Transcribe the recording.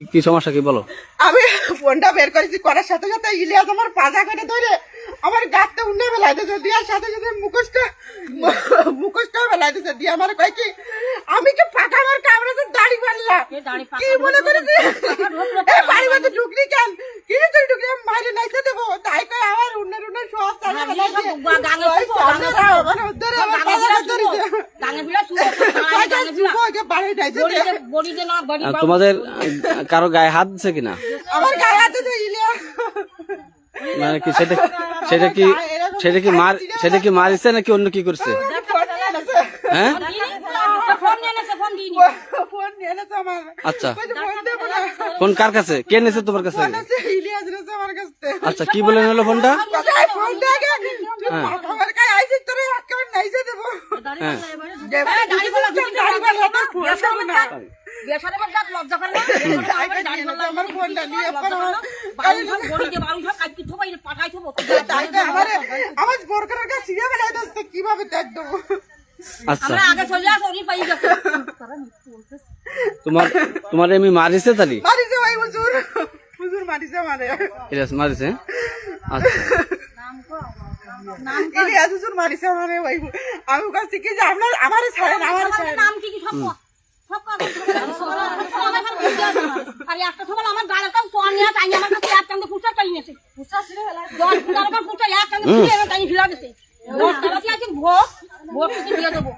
কি সমস্যা কি বলো? আমি ফোনটা বের করেছি করার সাথে সাথে ইলিয়াস আমার পাজা করে ধরে আমার গাছটা উন্নে বেলাই দিয়েছে দিয়ার সাথে সাথে মুখোশটা মুখোশটা বেলাই দিয়েছে। দিয়ে আমার কয় কি আমি কি পাকা আমার কামড়ে দাড়ি মারলাম কি মনে করেছি? এ বাড়ি মধ্যে ঢুকলি কেন? কি তুই ঢুকলি আমি বাইরে নাইতে দেবো। তাই কই আমার উন্নের উন্নের সব চালা বেলাই দিয়ে তোমাদের কারও গায়ে হাত দিচ্ছে কিনা? আমার গায়ে আছে মানে কি সেটা সেটা কি সেটা কি মার সেটা কি মারিছে নাকি অন্য কি করছে? হ্যাঁ? আচ্ছা। ফোন কার কাছে? কে নিয়েছে তোমার কাছে? আচ্ছা কি বলে নিলো ফোনটা? কোথায় ফোন থাকে তুই আমার কাছে আইছিস তোরে একেবারে নাইছে দেবো। হ্যাঁ। না। বিয়ে আমার জাত লজ্জা করে না। তাই করে নিয়ে আমার ফোনটা নিয়ে লজ্জা বাড়ি সব বড়িতে বাড়ি সব কাটতে থোবাই পাঠাই থবো। তাই তো আমার আমার বোরকার কাছে সিরিয়া বেলায় দোস্ত কীভাবে দেখ দেবো? আচ্ছা। আমরা আগে চলে আসো, উনি পাই গেছে। তোমার তোমার এমনি মারিছে তালি মারিছে ভাই হুজুর। হুজুর মারিছে আমারে। এটা মারিছে? আচ্ছা। ইলিয়াস হুজুর মারিছে আমারে ভাই। আমি কাছে কি যে আপনার আমারে ছাড়েন আমারে ছাড়েন। নাম কি কি সব একটা সকাল আমার গাড়িটাও সোয়া নিয়ে তাই আমার কাছে এক চান্দে নিয়েছে ফুটার এক তাই ফিরা দিছে। আছে ভোগ ভোগ দিয়ে দেবো।